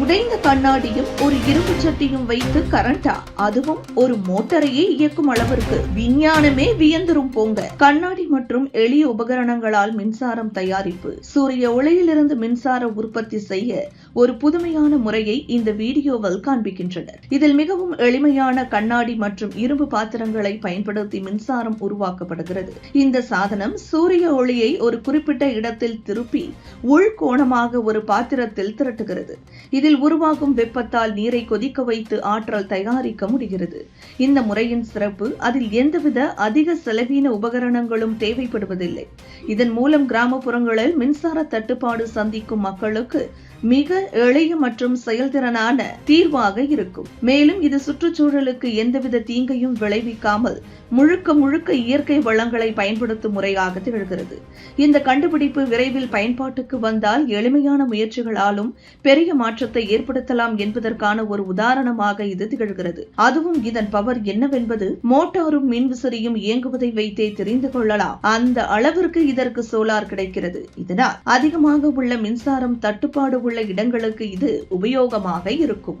உடைந்த கண்ணாடியும் ஒரு இரும்பு சட்டியும் வைத்து கரண்டா. அதுவும் ஒரு மோட்டரையே இயக்கும் அளவிற்கு விஞ்ஞானமே வியந்துரும் போங்க. கண்ணாடி மற்றும் எளிய உபகரணங்களால் மின்சாரம் தயாரிப்பு. சூரிய ஒளியிலிருந்து மின்சார உற்பத்தி செய்ய ஒரு புதுமையான முறையை இந்த வீடியோவில் காண்பிக்கின்றனர். இதில் மிகவும் எளிமையான கண்ணாடி மற்றும் இரும்பு பாத்திரங்களை பயன்படுத்தி மின்சாரம் உருவாக்கப்படுகிறது. இந்த சாதனம் சூரிய ஒளியை ஒரு குறிப்பிட்ட இடத்தில் திருப்பி உள்கோணமாக ஒரு பாத்திரத்தில் திரட்டுகிறது. இதில் உருவாகும் வெப்பத்தால் நீரை கொதிக்க வைத்து ஆற்றல் தயாரிக்க முடிகிறது. இந்த முறையின் சிறப்பு அதில் எந்தவித அதிக செலவீன உபகரணங்களும் தேவைப்படுவதில்லை. இதன் மூலம் கிராமப்புறங்களில் மின்சார தட்டுப்பாடு சந்திக்கும் மக்களுக்கு மிக எளிய மற்றும் செயல்திறனான தீர்வாக இருக்கும். மேலும் இது சுற்றுச்சூழலுக்கு எந்தவித தீங்கையும் விளைவிக்காமல் முழுக்க முழுக்க இயற்கை வளங்களை பயன்படுத்தும் முறையாக திகழ்கிறது. இந்த கண்டுபிடிப்பு விரைவில் பயன்பாட்டுக்கு வந்தால் எளிமையான முயற்சிகளாலும் பெரிய மாற்றத்தை ஏற்படுத்தலாம் என்பதற்கான ஒரு உதாரணமாக இது திகழ்கிறது. அதுவும் இதன் பவர் என்னவென்பது மோட்டாரும் மின்விசிறியும் இயங்குவதை வைத்தே தெரிந்து கொள்ளலாம். அந்த அளவிற்கு இதற்கு சோலார் கிடைக்கிறது. இதனால் அதிகமாக உள்ள மின்சாரம் தட்டுப்பாடு உள்ள இடங்களுக்கு இது உபயோகமாக இருக்கும்.